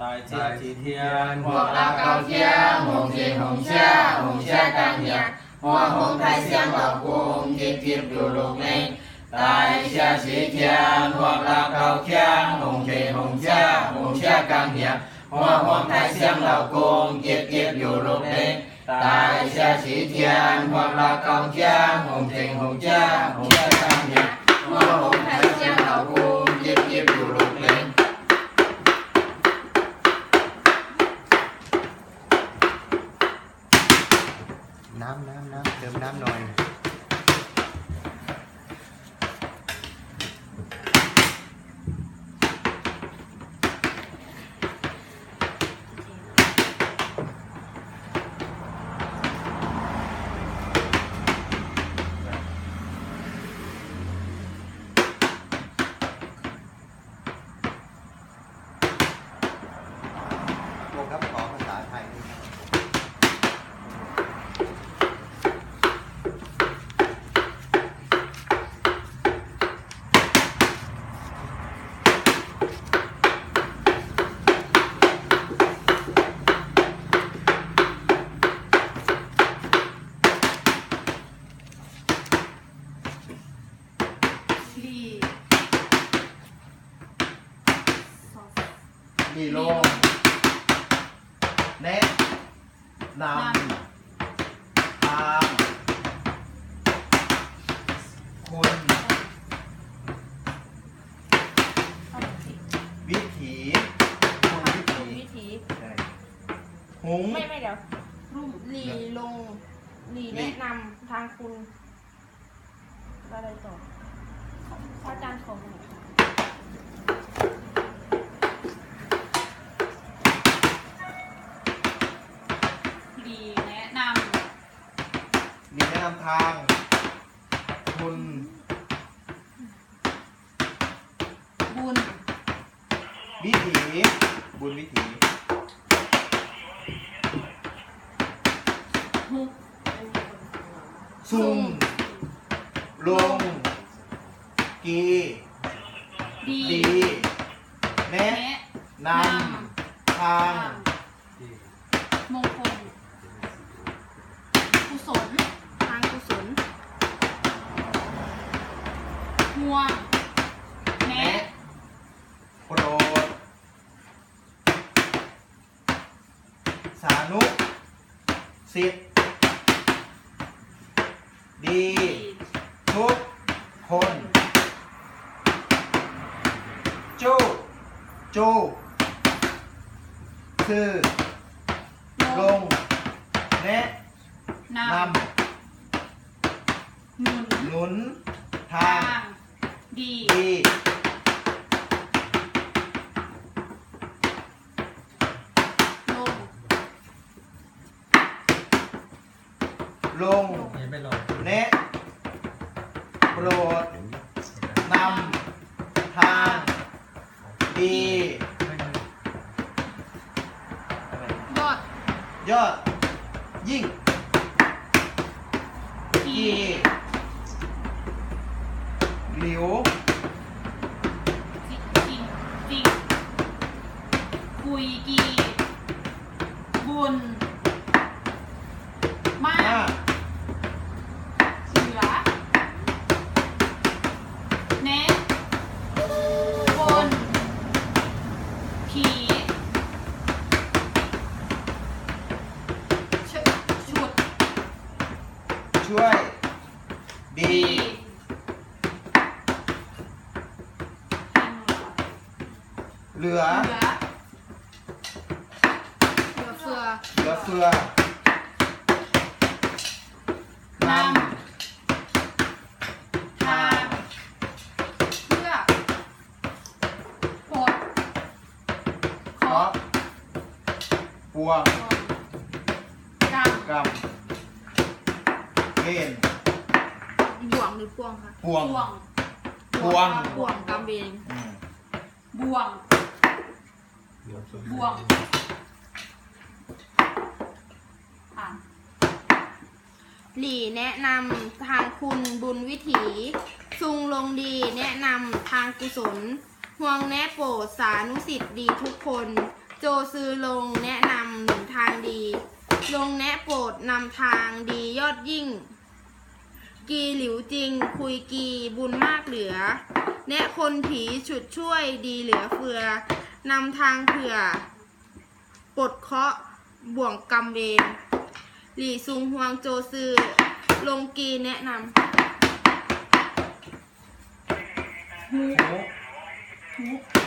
在在一天，我拉高天，红天红霞，红霞当天，我红太香老公，天天不露眉。在下几天，我拉高天，红天红霞，红霞当天，我红太香老公，天天不露眉。在下几天，我拉高天，红天红霞，红霞当天。 น้ำน้ำเติมน้ำหน่อย พวกครับขอภาษาไทยด้วยครับ ลี ดีโลงแนะนำทางคุณ วิถีคุณวิถีวิถีใช่หุง ไม่ไม่เดี๋ยวรุ่มลีลงลีลีแนะนำทางคุณ อะไรต่อพระอาจารย์ของหนูำทางคุณบุญวิถีบุญวิถีฮุกซุ่มลง กีำดีดีแนะแนะนำทาง มงคล กุศล ทางกุศล ห่วง แนะ แนะโปรด สานุสิทธิ์ดี ทุกคนจู้จู้คือ ลง แนะนนำหนุนำหนุนทาทางงดี ดี ลงเนะโปรดนำทางดีไยอดยอด ยิ่งกีหลิวจิจิจิคุยกีบุญ เหลือ เหลือเหลือเฟือเหลือเฟือนนำทางเพื่อปลดำเคราะห์ปวงกรรมกรรมเกณฑ์บ่วงหรือพวงคะปวง บ่วงพวง บ่วงกำเบงอืมบ่วง บ่วงอ่านหลีแนะนำทางคุณบุญวิถีซุงลงดีแนะนำทางกุศลห่วงแนะโปรดสานุสิทธิ์ดีทุกคน โจซือลงแนะนำหนึ่งทางดี ลงแนะโปรดนำทางดียอดยิ่ง กีหลิวจริง คุยกีบุญมากเหลือ แนะคนผีฉุดช่วยดีเหลือเฟือ นำทางเผื่อปลดเคาะบ่วงกรรมเวรหลี่ซุงฮวงโจซือ ลงกีแนะนำหูหู